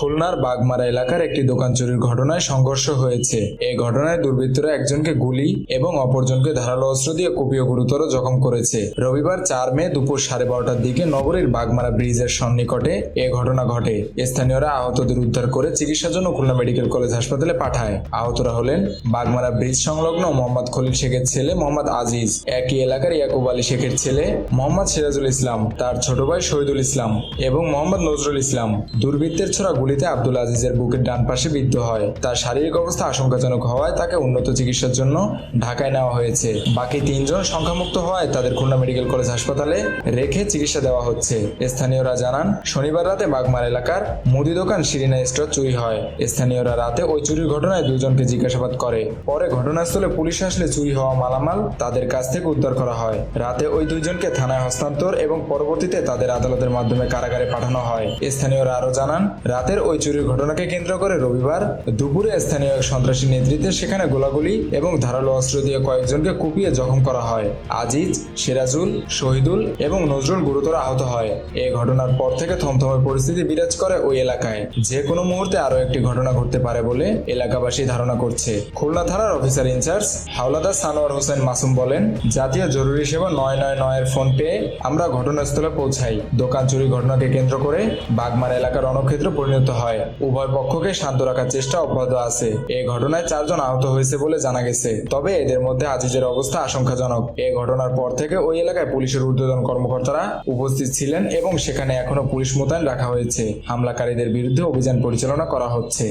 খুলনার বাগমারা এলাকার একটি দোকান চুরির ঘটনায় সংঘর্ষ হয়েছে। এই ঘটনায় দুর্বৃত্তরা একজনকে গুলি এবং অপরজনকে ধারালো অস্ত্র দিয়ে কুপিয়ে গুরুতর জখম করেছে। রবিবার চার মে দুপুর সাড়ে বারোটার দিকে নগরীর বাগমারা ব্রিজের সন্নিকটে এ ঘটনা ঘটে। স্থানীয়রা আহতদের উদ্ধার করে চিকিৎসার জন্য খুলনা মেডিকেল কলেজ হাসপাতালে পাঠায়। আহতরা হলেন বাগমারা ব্রিজ সংলগ্ন মোহাম্মদ খলিল শেখের ছেলে মোহাম্মদ আজিজ। একই এলাকার ইয়াকুব আলী শেখের ছেলে মোহাম্মদ সিরাজুল ইসলাম, তার ছোট ভাই শহীদুল ইসলাম এবং মোহাম্মদ নজরুল ইসলাম। দুর্বৃত্তের ছোড়া গুলিতে আব্দুল আজিজের বুকের ডান পাশে বিদ্ধ হয়। তার শারীরিক অবস্থা আশঙ্কাজনক হওয়ায় তাকে উন্নত চিকিৎসার জন্য ঢাকায় নেওয়া হয়েছে। বাকি তিনজন সংখ্যামুক্ত হওয়ায় তাদের খুলনা মেডিকেল কলেজ হাসপাতালে রেখে চিকিৎসা দেওয়া হচ্ছে। স্থানীয়রা জানান, শনিবার রাতে বাগমার এলাকার মুদি দোকান শিরিনা স্টোর চুরি হয়। স্থানীয়রা রাতে ওই চুরির ঘটনায় দুজনকে জিজ্ঞাসাবাদ করে। পরে ঘটনাস্থলে পুলিশ আসলে চুরি হওয়া মালামাল তাদের কাছ থেকে উদ্ধার করা হয়। রাতে ওই দুইজনকে থানায় হস্তান্তর এবং পরবর্তীতে তাদের আদালতের মাধ্যমে কারাগারে পাঠানো হয়। স্থানীয়রা আরও জানান, রাতের ওই চুরির ঘটনাকে কেন্দ্র করে রবিবার দুপুরে স্থানীয় এক সন্ত্রাসী নেতৃত্বে সেখানে গোলাগুলি এবং ধারালো অস্ত্র দিয়ে কয়েকজনকে কুপিয়ে জখম করা হয়। আজিজ, সিরাজুল, শহীদুল এবং নজরুল গুরুতর আহত হয়। এই ঘটনার পর থেকে থমথমে পরিস্থিতি বিরাজ করে ওই এলাকায়। যে কোনো মুহূর্তে আরও একটি ঘটনা ঘটতে পারে বলে এলাকাবাসী ধারণা করছে। খুলনা থানার officer in charge Howlader Sanowar Hossain Masum বলেন, জাতীয় জরুরি সেবা নয় নয় নয়ের ফোন পেয়ে আমরা ঘটনাস্থলে পৌঁছাই। দোকান চুরি ঘটনাকে কেন্দ্র করে বাগমার এলাকার রণক্ষেত্র পরিণত হয়। উভয় পক্ষকে শান্ত রাখার চেষ্টা অব্যাহত আছে। এই ঘটনায় চারজন আহত হয়েছে বলে জানা গেছে। তবে এদের মধ্যে আজিজের অবস্থা আশঙ্কাজনক। এই ঘটনার পর থেকে ওই এলাকায় পুলিশের ঊর্ধ্বতন কর্মকর্তারা উপস্থিত ছিলেন এবং সেখানে এখনও পুলিশ মোতায়েন রাখা হয়েছে। হামলাকারীদের বিরুদ্ধে অভিযান পরিচালনা করা হচ্ছে।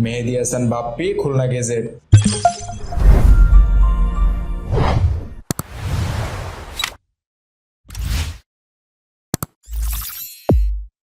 মেহেদি হাসান, বাপ্পি, খুলনা গেজেট।